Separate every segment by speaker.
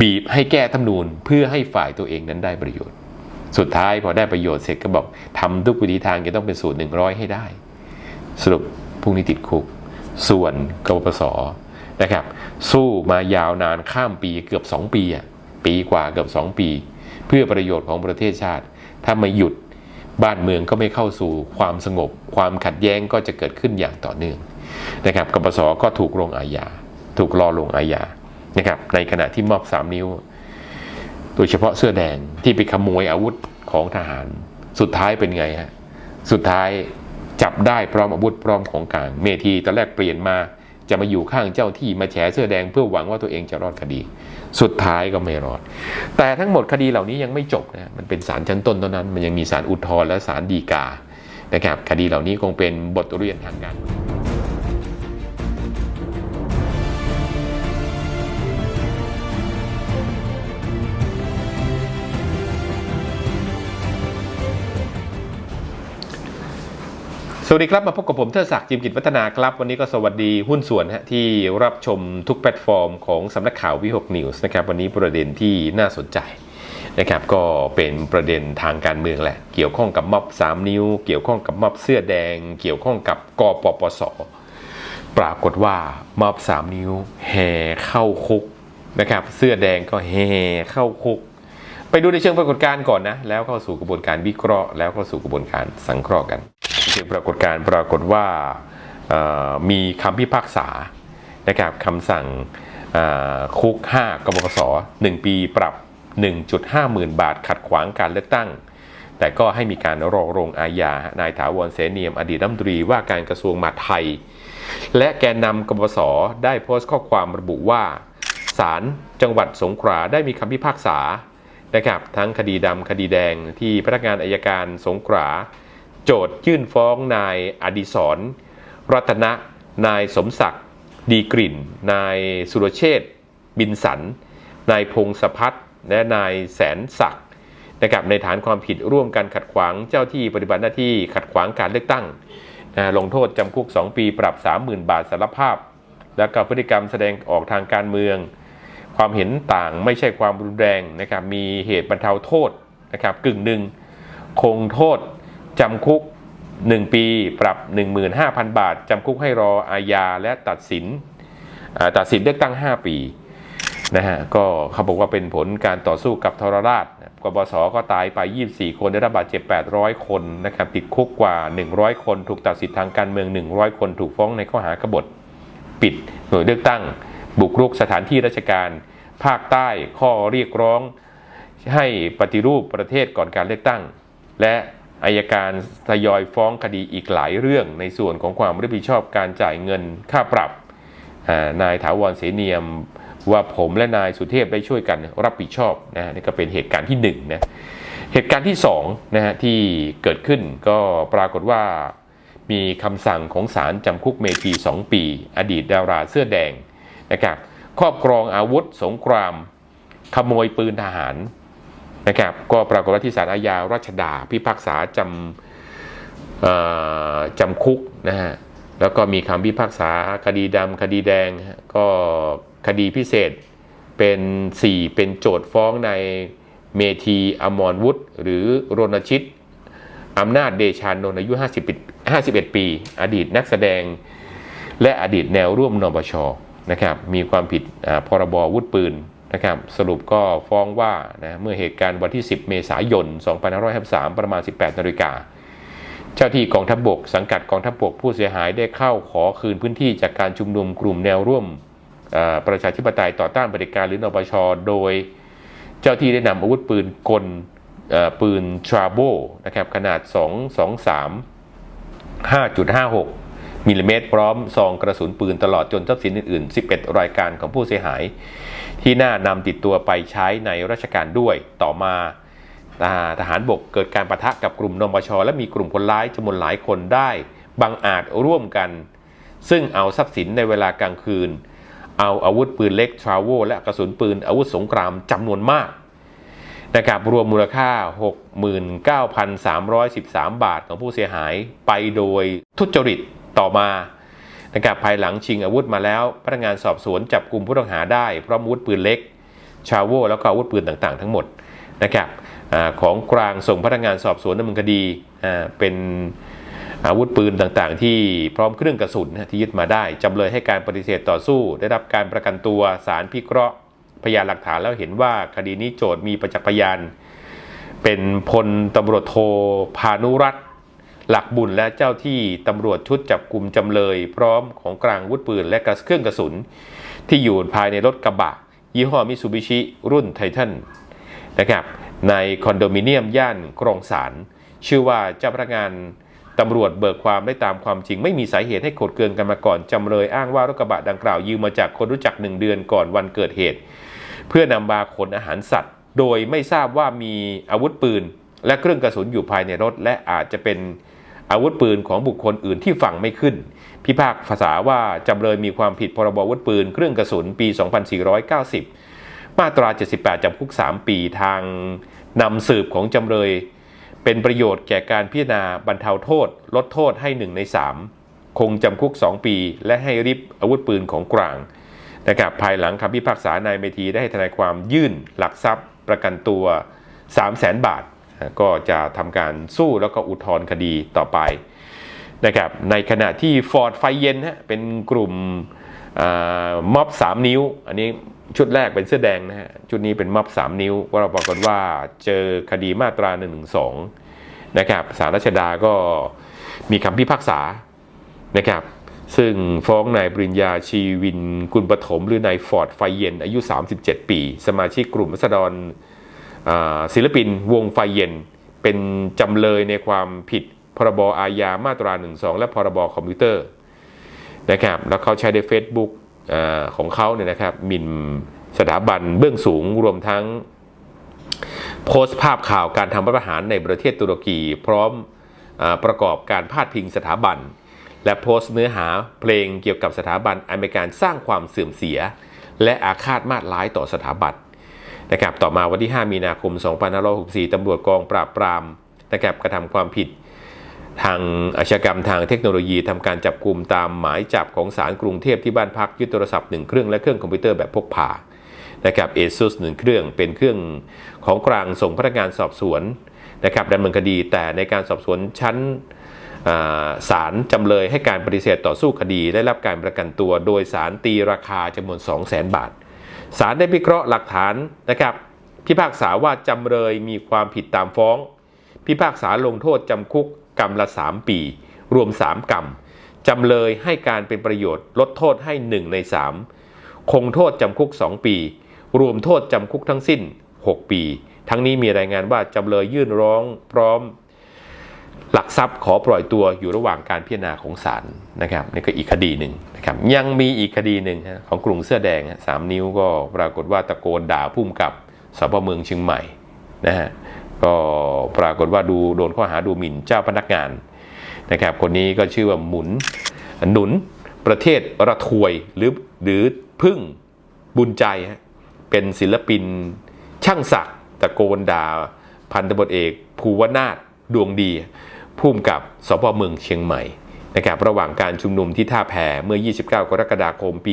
Speaker 1: บีบให้แก้ธรรมนูญเพื่อให้ฝ่ายตัวเองนั้นได้ประโยชน์ สุดท้ายพอได้ประโยชน์เสร็จก็บอกทำทุกวิธีทางจะต้องเป็นสูตรหนึ่งร้อยให้ได้ สรุปพรุ่งนี้ติดคุก ส่วนกปปสนะครับ สู้มายาวนานข้ามปีเกือบ 2 ปีอะปีกว่าเกือบ 2 ปี เพื่อประโยชน์ของประเทศชาติ ถ้าไม่หยุดบ้านเมืองก็ไม่เข้าสู่ความสงบ ความขัดแย้งก็จะเกิดขึ้นอย่างต่อเนื่องนะครับกปปสก็ถูกลงอาญาถูกรอลงอาญา นะครับในขณะที่มอบ 3 นิ้ว โดยเฉพาะเสื้อแดงที่ไปขโมยอาวุธของทหาร สุดท้ายเป็นไงฮะสุดท้ายจับได้พร้อมอาวุธพร้อมของกลาง เมทีตอนแรกเปลี่ยนมาจะมาอยู่ข้างเจ้าที่มาแฉเสื้อแดงเพื่อหวังว่าตัวเองจะรอดคดี สุดท้ายก็ไม่รอด แต่ทั้งหมดคดีเหล่านี้ยังไม่จบนะมันเป็นศาลชั้นต้นเท่านั้น มันยังมีศาลอุทธรณ์และศาลฎีกานะครับคดีเหล่านี้คงเป็นบทเรียนทางการเมือง สวัสดีครับมาพบกับผมเทิดศักดิ์จิมกิจวัฒนาครับ วันนี้ก็สวัสดีหุ้นส่วนฮะที่รับชมทุกแพลตฟอร์มของสำนักข่าววิหกนิวส์นะครับวันนี้ประเด็นที่น่าสนใจนะครับก็เป็นประเด็นทางการเมืองแหละ เกี่ยวข้องกับม็อบ 3 นิ้ว เกี่ยวข้องกับม็อบเสื้อแดง เกี่ยวข้องกับกปปส ปรากฏว่าม็อบ 3 นิ้วแห่เข้าคุกนะครับเสื้อแดงก็แห่เข้าคุก ไปดูในเชิงปรากฏการณ์ก่อนนะ แล้วเข้าสู่กระบวนการวิเคราะห์ แล้วเข้าสู่กระบวนการสังเคราะห์กันเชิงปรากฏการณ์ปรากฏว่ามีคำพิพากษานะครับคำสั่งคุก 5กบพศ1 ปีปรับ 1.5หมื่นบาทขัดขวางการเลือกตั้ง แต่ก็ให้มีการรอลงอาญานายถาวรเสนียม อดีตรัฐมนตรีว่าการกระทรวงมหาดไทย และแกนนำกบพศได้โพสต์ข้อความระบุว่าศาลจังหวัดสงขลาได้มีคำพิพากษา นะครับทั้งคดีดำคดีแดงที่พนักงานอายการสงขลาโจทยื่นฟ้องนายอดิศรรัตนะ นายสมศักดิ์ดีกลิ่น นายสุรเชษฐ์บินสัน นายพงศพัฒน์และนายแสนศักดิ์นะครับในฐานความผิดร่วมกันขัดขวางเจ้าที่ปฏิบัติหน้าที่ขัดขวางการเลือกตั้งนะลงโทษจำคุก 2 ปีปรับ 30,000 บาทสารภาพ และกับพฤติกรรมแสดงออกทางการเมือง ความเห็นต่างไม่ใช่ความรุนแรงนะครับมีเหตุบรรเทาโทษนะครับกึ่งหนึ่งคงโทษจำคุก 1 ปีปรับ 15,000 บาทจำคุกให้รออาญาและตัดสินตัดสินเลือกตั้ง 5 ปีนะฮะก็เขาบอกว่าเป็นผลการต่อสู้กับทรราชกบสก็ตายไป 24 คนได้รับบาดเจ็บ 800 คนนะครับติดคุกกว่า 100 คน ถูกตัดสิทธิทางการเมือง 100 คนถูกฟ้องในข้อหากบฏ ปิดหน่วยเลือกตั้ง บุกรุกสถานที่ราชการ ภาคใต้ข้อเรียกร้อง ให้ปฏิรูปประเทศก่อนการเลือกตั้ง และอายการทยอยฟ้องคดีอีกหลายเรื่องในส่วนของความรับผิดชอบการจ่ายเงินค่าปรับ นายถาวรเสนียมว่าผมและนายสุเทพได้ช่วยกันรับผิดชอบนะนี่ก็เป็นเหตุการณ์ที่หนึ่งนะเหตุการณ์ที่สองนะฮะที่เกิดขึ้นก็ปรากฏว่ามีคำสั่งของศาลจำคุกเมธี2ปี อดีตดาราเสื้อแดง นะครับครอบครองอาวุธสงคราม ขโมยปืนทหารนะครับก็ปรากฏว่าที่ศาลอาญารัชดาพิพากษาจำจำคุกนะฮะแล้วก็มีคำพิพากษาคดีดำคดีแดง ก็คดีพิเศษเป็น 4 เป็นโจทย์ฟ้องในเมธีอมรวุฒิหรือรณชิตอำนาจเดชานนท์อายุ 50 51 ปี อดีตนักแสดงและอดีตแนวร่วมนปช นะครับมีความผิดพรบอาวุธปืนนะครับสรุปก็ฟ้องว่านะเมื่อเหตุการณ์วันที่ 10 เมษายน 2553 ประมาณ 18นาฬิกาเจ้าที่กองทัพบกสังกัดกองทัพบกผู้เสียหายได้เข้าขอคืนพื้นที่จากการชุมนุมกลุ่มแนวร่วมประชาธิปไตยต่อต้านเผด็จการหรือนปช โดย เจ้าที่ได้นำอาวุธปืนกลปืนทราโบนะครับขนาด 2 2 3 5.56 มิลลิเมตรพร้อมซองกระสุนปืนตลอดจนทรัพย์สินอื่นๆ 11 รายการของผู้เสียหาย ที่น่านำติดตัวไปใช้ในราชการด้วยต่อมาทหารบกเกิดการประทะกับกลุ่มนปชและมีกลุ่มคนร้ายจำนวนหลายคนได้บังอาจร่วมกัน ซึ่งเอาทรัพย์สินในเวลากลางคืน เอาอาวุธปืนเล็กทราโวและกระสุนปืนอาวุธสงครามจำนวนมากนะครับรวมมูลค่า 69,313 บาทของผู้เสียหายไปโดยทุจริต ต่อมานะครับภายหลังชิงอาวุธมาแล้วพนักงานสอบสวนจับกลุ่มผู้ต้องหาได้พร้อมอาวุธปืนเล็ก ชาโวแล้วก็อาวุธปืนต่างๆ ทั้งหมดนะครับอของกลางส่งพนักงานสอบสวนดำเนินคดีเป็นอาวุธปืนต่างๆ ที่พร้อมเครื่องกระสุนที่ยึดมาได้จำเลยให้การปฏิเสธต่อสู้ ได้รับการประกันตัวสารพิเคราะห์ พยานหลักฐานแล้วเห็นว่าคดีนี้โจทย์มีประจักษ์พยาน เป็นพลตำรวจโทพานุรัตน์ หลักบุญและเจ้าที่ตำรวจชุดจับกลุ่มจำเลย พร้อมของกลางอาวุธปืนและกระเครื่องกระสุน ที่อยู่ภายในรถกระบะ ยี่ห้อมิ t ูบิชิรุ่นไททันนะครับในคอนโดมิเนียมย่านครองสารชื่อว่าเจ้าพนักงานตำรวจเบิกความได้ตามความจริง ไม่มีสาเหตุให้โกดเกินกันมาก่อนจำเลยอ้างว่ารถกระบะดังกล่าวยืมมาจากคนรู้จักหนึ่งเดือนก่อนวันเกิดเหตุ เพื่อนำมาขนอาหารสัตว์ โดยไม่ทราบว่ามีอาวุธปืน และเครื่องกระสุนอยู่ภายในรถ และอาจจะเป็น อาวุธปืนของบุคคลอื่นที่ฟังไม่ขึ้น พิพากษาว่าจำเลยมีความผิดพรบอาวุธปืน เครื่องกระสุนปี 2490 มาตรา 78 จำคุก 3 ปีทางนำสืบของจำเลย เป็นประโยชน์แก่การพิจารณาบรรเทาโทษ ลดโทษให้ 1 ใน 3 คงจำคุก 2 ปี และให้ริบอาวุธปืนของกลางนะครับภายหลังคำพิพากษานายเมธีได้ให้ทนายความยื่นหลักทรัพย์ประกันตัว 3 0 0แสนบาท ก็จะทำการสู้แล้วก็อุทธรณ์คดีต่อไปนะครับในขณะที่ฟอร์ดไฟเย็นฮะเป็นกลุ่มม็อบ 3 นิ้ว อันนี้ชุดแรกเป็นเสื้อแดงนะฮะชุดนี้เป็นม็อบ 3 นิ้วก็เราบอกกันว่าเจอคดีมาตรา112นะครับสารรัชดาก็มีคำพิพากษานะครับซึ่งฟ้องนายปริญญาชีวินกุลปฐมหรือนายฟอร์ดไฟเย็นอายุ 37 ปี สมาชิกกลุ่มรัษฎร ศิลปินวงไฟเย็น เป็นจำเลยในความผิดพรบอาญามาตรา 12 และพรบคอมพิวเตอร์นะครับแล้วเขาใช้ใน Facebook อของเขาเนี่ยนะครับมินสถาบันเบื้องสูงรวมทั้ง โพสต์ภาพข่าวการทำรัฐประหารในประเทศตุรกี พร้อมอประกอบการพาดพิงสถาบัน และโพสต์เนื้อหาเพลงเกี่ยวกับสถาบันอเมริกันสร้างความเสื่อมเสีย และอาฆาตมาตร้ายต่อสถาบัน นะครับต่อมาวันที่ 5 มีนาคม 2564 ตำรวจกองปราบปรามนะครับกระทำความผิด ทางอาชญากรรมทางเทคโนโลยีทำการจับกลุ่มตามหมายจับของศาลกรุงเทพที่บ้านพักยึดโทรศัพท์1เครื่องและเครื่องคอมพิวเตอร์แบบพกพานะครับ ASUS 1เครื่องเป็นเครื่องของกลางส่งพนักงานสอบสวนนะครับดำเนินคดีแต่ในการสอบสวนชั้นศาลจำเลยให้การปฏิเสธต่อสู้คดีได้รับการประกันตัว โดยศาลตีราคาจำนวน 2 0 0 0 0 0 บาท ศาลได้พิเคราะห์หลักฐานนะครับ พิพากษาว่าจำเลยมีความผิดตามฟ้อง พิพากษาลงโทษจำคุกกรรมละ 3 ปี รวม 3 กรรมจำเลยให้การเป็นประโยชน์ ลดโทษให้ 1 ใน 3 คงโทษจำคุก 2 ปี รวมโทษจำคุกทั้งสิ้น 6 ปี ทั้งนี้มีรายงานว่าจำเลยยื่นร้องพร้อม หลักทรัพย์ขอปล่อยตัวอยู่ระหว่างการพิจารณาของศาลนะครับนี่ก็อีกคดีหนึ่งนะครับยังมีอีกคดีหนึ่งของกลุ่มเสื้อแดงสามนิ้วก็ปรากฏว่าตะโกนด่าพุ่มกับสพเมืองเชียงใหม่นะฮะก็ปรากฏว่าดูโดนข้อหาดูหมิ่นเจ้าพนักงานนะครับคนนี้ก็ชื่อว่าหมุนหนุนประเทศระทวยหรือหรือพึ่งบุญใจฮะเป็นศิลปินช่างศักดิ์ตะโกนด่าพันธบทเอกภูวนาถ ดวงดีพุ่มกับสพเมืองเชียงใหม่นะครับระหว่างการชุมนุมที่ท่าแพเมื่อ 29 กรกฎาคมปี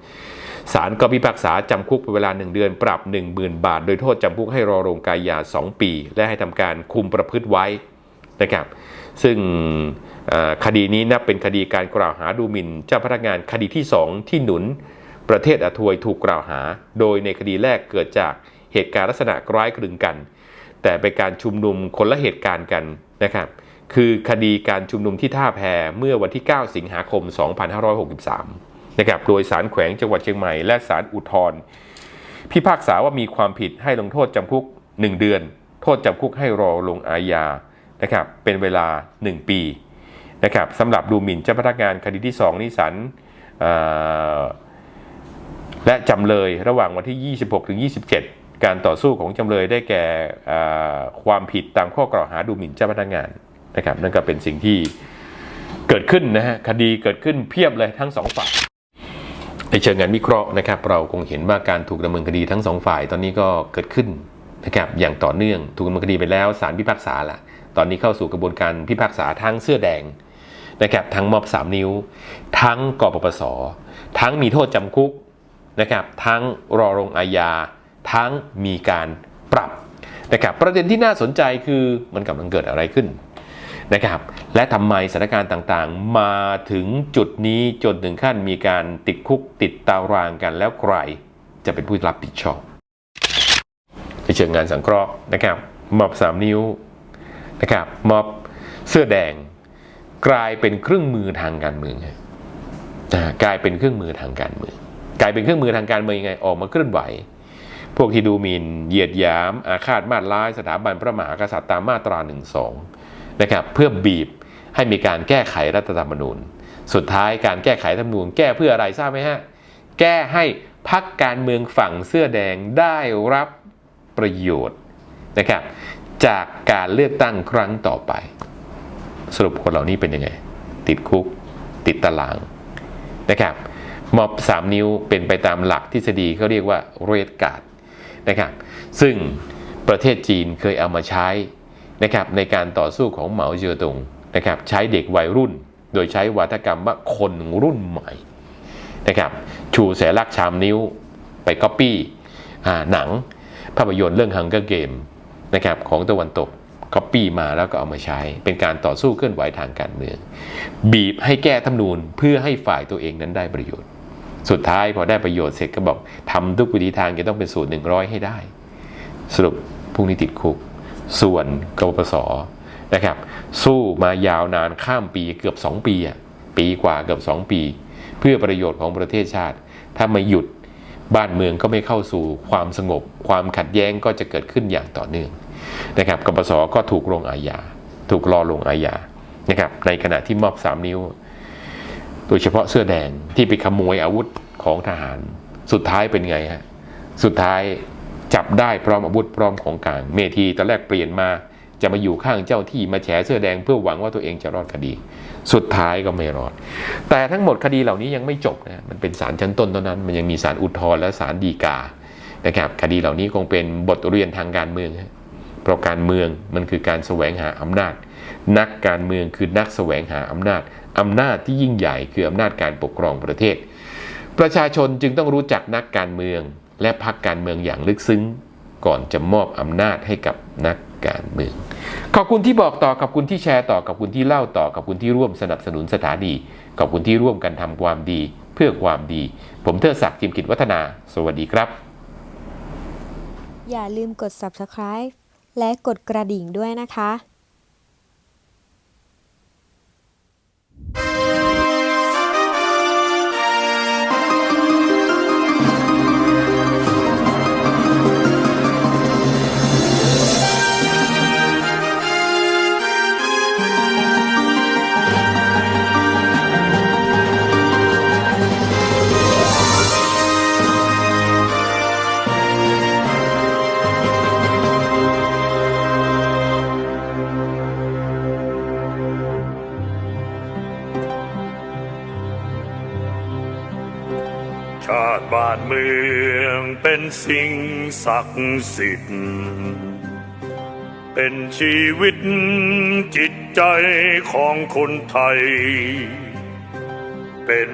Speaker 1: 63 ศาลก็พิพากษาจำคุกเป็นเวลา 1 เดือนปรับ 10,000 บาท โดยโทษจำคุกให้รอลงกายยา 2 ปี และให้ทำการคุมประพฤติไว้นะครับซึ่งคดีนี้นับเป็นคดีการกล่าวหาดูหมิ่น เจ้าพนักงานคดีที่ 2 ที่หนุน ประเทศอาทวยถูกกล่าวหา โดยในคดีแรกเกิดจากเหตุการณ์ลักษณะคล้ายคลึงกัน แต่เป็นการชุมนุมคนละเหตุการณ์กันนะครับคือคดีการชุมนุมที่ท่าแพเมื่อวันที่ 9 สิงหาคม 2563 นะครับ โดยสารแขวงจังหวัดเชียงใหม่และสารอุทธร์พิพากษาว่ามีความผิดให้ลงโทษจำคุก 1 เดือน โทษจำคุกให้รอลงอาญา นะครับ เป็นเวลา 1 ปี นะครับสำหรับดูหมิ่นเจ้าพนักงานคดีที่ 2นี่ศาลอ่าและจำเลยระหว่างวันที่ 26ถึง27 การต่อสู้ของจำเลยได้แก่ความผิดตามข้อกล่าวหาดูหมิ่นเจ้าพนักงานนะครับนั่นก็เป็นสิ่งที่เกิดขึ้นนะฮะคดีเกิดขึ้นเพียบเลยทั้งสองฝ่ายในเชิงงานวิเคราะห์นะครับ เราคงเห็นว่าการถูกดำเนินคดีทั้งสองฝ่ายตอนนี้ก็เกิดขึ้นนะครับอย่างต่อเนื่องถูกดำเนินคดีไปแล้วศาลพิพากษาละตอนนี้เข้าสู่กระบวนการพิพากษาทั้งเสื้อแดงนะครับทั้งมอบสามนิ้ว ทั้งกปปส ทั้งมีโทษจำคุกนะครับทั้งรอลงอาญา ทั้งมีการปรับนะครับประเด็นที่น่าสนใจคือมันกำลังเกิดอะไรขึ้นนะครับและทำไมสถานการณ์ต่างๆ มาถึงจุดนี้จนถึงขั้นมีการติดคุกติดตารางกันแล้วใครจะเป็นผู้รับผิดชอบในเชิงงานสังเคราะห์นะครับม็อบสามนิ้วนะครับม็อบเสื้อแดง กลายเป็นเครื่องมือทางการเมืองกลายเป็นเครื่องมือทางการเมืองกลายเป็นเครื่องมือทางการเมืองยังไงออกมาเคลื่อนไหว พวกที่ดูหมินเหยียดหยาม อาฆาตมาดร้าย สถาบันพระมหากษัตริย์ตามมาตรา1นึนะครับเพื่อบีบให้มีการแก้ไขรัฐธรรมนูญ สุดท้ายการแก้ไขรัฐธรรมนูญแก้เพื่ออะไรทราบไหมฮะ แก้ให้พักการเมืองฝั่งเสื้อแดงได้รับประโยชน์นะครับจากการเลือกตั้งครั้งต่อไป สรุปคนเหล่านี้เป็นยังไง ติดคุก ติดตารางนะครับม็อบ 3 นิ้วเป็นไปตามหลักทฤษฎีเขาเรียกว่าเรดการ์ด นะครับซึ่งประเทศจีนเคยเอามาใช้นะครับในการต่อสู้ของเหมาเจ๋อตงนะครับใช้เด็กวัยรุ่น โดยใช้วัฒกรรมว่าคนรุ่นใหม่นะครับชูแสลักชามนิ้วไปก๊อปปี้หนังภาพยนตร์เรื่อง Hunger Game นะครับของตะวันตกก๊อปปี้มาแล้วก็เอามาใช้ เป็นการต่อสู้เคลื่อนไหวทางการเมือง บีบให้แก้ธรรมนูญเพื่อให้ฝ่ายตัวเองนั้นได้ประโยชน์ สุดท้ายพอได้ประโยชน์เสร็จก็บอกทำทุกวิธีทางจะต้องเป็นสูตร100ให้ได้ สรุปพรุ่งนี้ติดคุก ส่วนกปปสนะครับ สู้มายาวนานข้ามปีเกือบ 2 ปีอะปีกว่าเกือบ 2 ปี เพื่อประโยชน์ของประเทศชาติ ถ้าไม่หยุดบ้านเมืองก็ไม่เข้าสู่ความสงบ ความขัดแย้งก็จะเกิดขึ้นอย่างต่อเนื่องนะครับกปปสก็ถูกลงอาญาถูกรอลงอาญานะครับในขณะที่มอบ 3 นิ้ว ดยเฉพาะเสื้อแดงที่ไปขโมยอาวุธของทหาร สุดท้ายเป็นไงฮะสุดท้ายจับได้พร้อมอาวุธพร้อมของกลางเมทีตอนแรกเปลี่ยนมาจะมาอยู่ข้างเจ้าที่มาแฉเสื้อแดงเพื่อหวังว่าตัวเองจะรอดคดี สุดท้ายก็ไม่รอด แต่ทั้งหมดคดีเหล่านี้ยังไม่จบนะมันเป็นศาลชั้นต้นเท่านั้น มันยังมีศาลอุทธรณ์และศาลฎีกานะครับคดีเหล่านี้คงเป็นบทเรียนทางการเมืองเพราะการเมืองมันคือการแสวงหาอำนาจ นักการเมืองคือนักแสวงหาอำนาจ อำนาจที่ยิ่งใหญ่คืออำนาจการปกครองประเทศ ประชาชนจึงต้องรู้จักนักการเมือง และพรรคการเมืองอย่างลึกซึ้ง ก่อนจะมอบอำนาจให้กับนักการเมือง ขอบคุณที่บอกต่อขอบคุณที่แชร์ต่อขอบคุณที่เล่าต่อขอบคุณที่ร่วมสนับสนุนสถานีขอบคุณที่ร่วมกันทำความดี เพื่อความดี ผมเทอศักดิ์จิมกิจวัฒนา สวัสดีครับ
Speaker 2: อย่าลืมกด subscribe และกดกระดิ่งด้วยนะคะ
Speaker 3: ช เมืองเป็นสิ่งศักดิ์สิทธิ์เป็นชีวิตจิตใจของคนไทย เป็น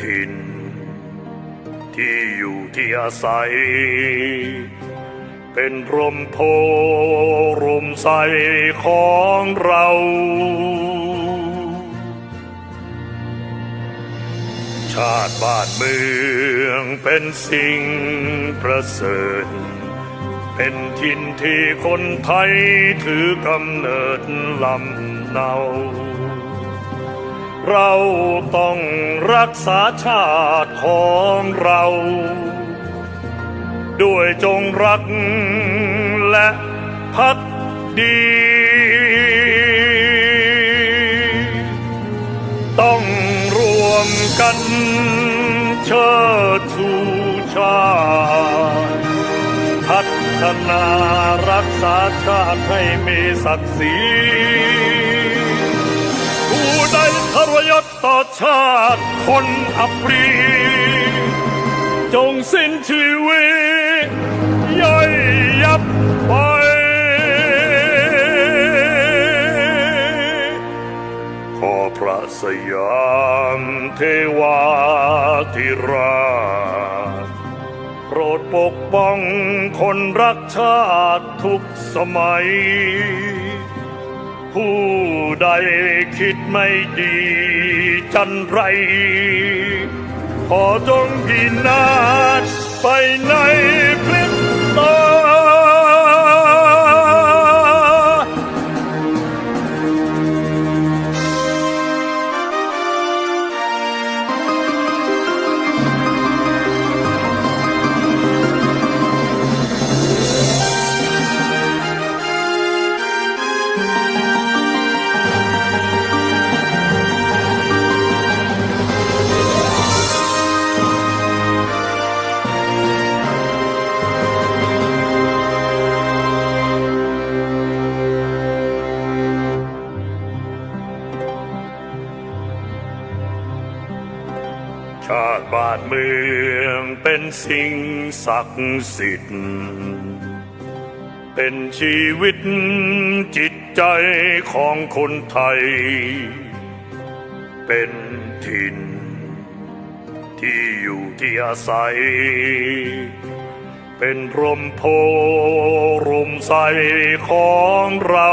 Speaker 3: ถิ่น ที่อยู่ที่อาศัย เป็นร่มโพรมใสของเราชาติบ้านเมือง งเป็นสิ่งประเสริฐ เป็นถิ่นที่คนไทยถือกำเนิดลำเนา เราต้องรักษาชาติของเรา ด้วยจงรักและพักดีต้องรวมกัน เชิดชูชาติพัฒนารักษาชาติให้มีศักดิ์ศรีผู้ใดทรยศต่อชาติคนอัปรีจงสิ้นชีวิตย่อยยับไป ขอพระสยามเทวาธิราชโปรดปกป้องคนรักชาติทุกสมัย ผู้ใดคิดไม่ดีจันไร ขอจงพินาศไปในพริบตา สิ่งศักดิ์สิทธิ์ เป็นชีวิตจิตใจของคนไทย เป็นถิ่น ที่อยู่ที่อาศัย เป็นร่มโพรมใสของเรา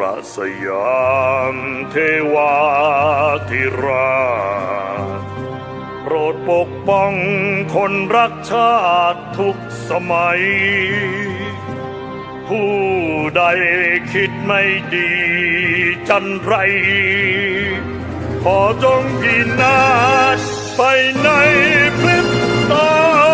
Speaker 3: ระสยามเทวาธิราชโปรดปกป้องคนรักชาติทุกสมัย ผู้ใดคิดไม่ดีจันไร ขอจงพินาศไปในพริบตา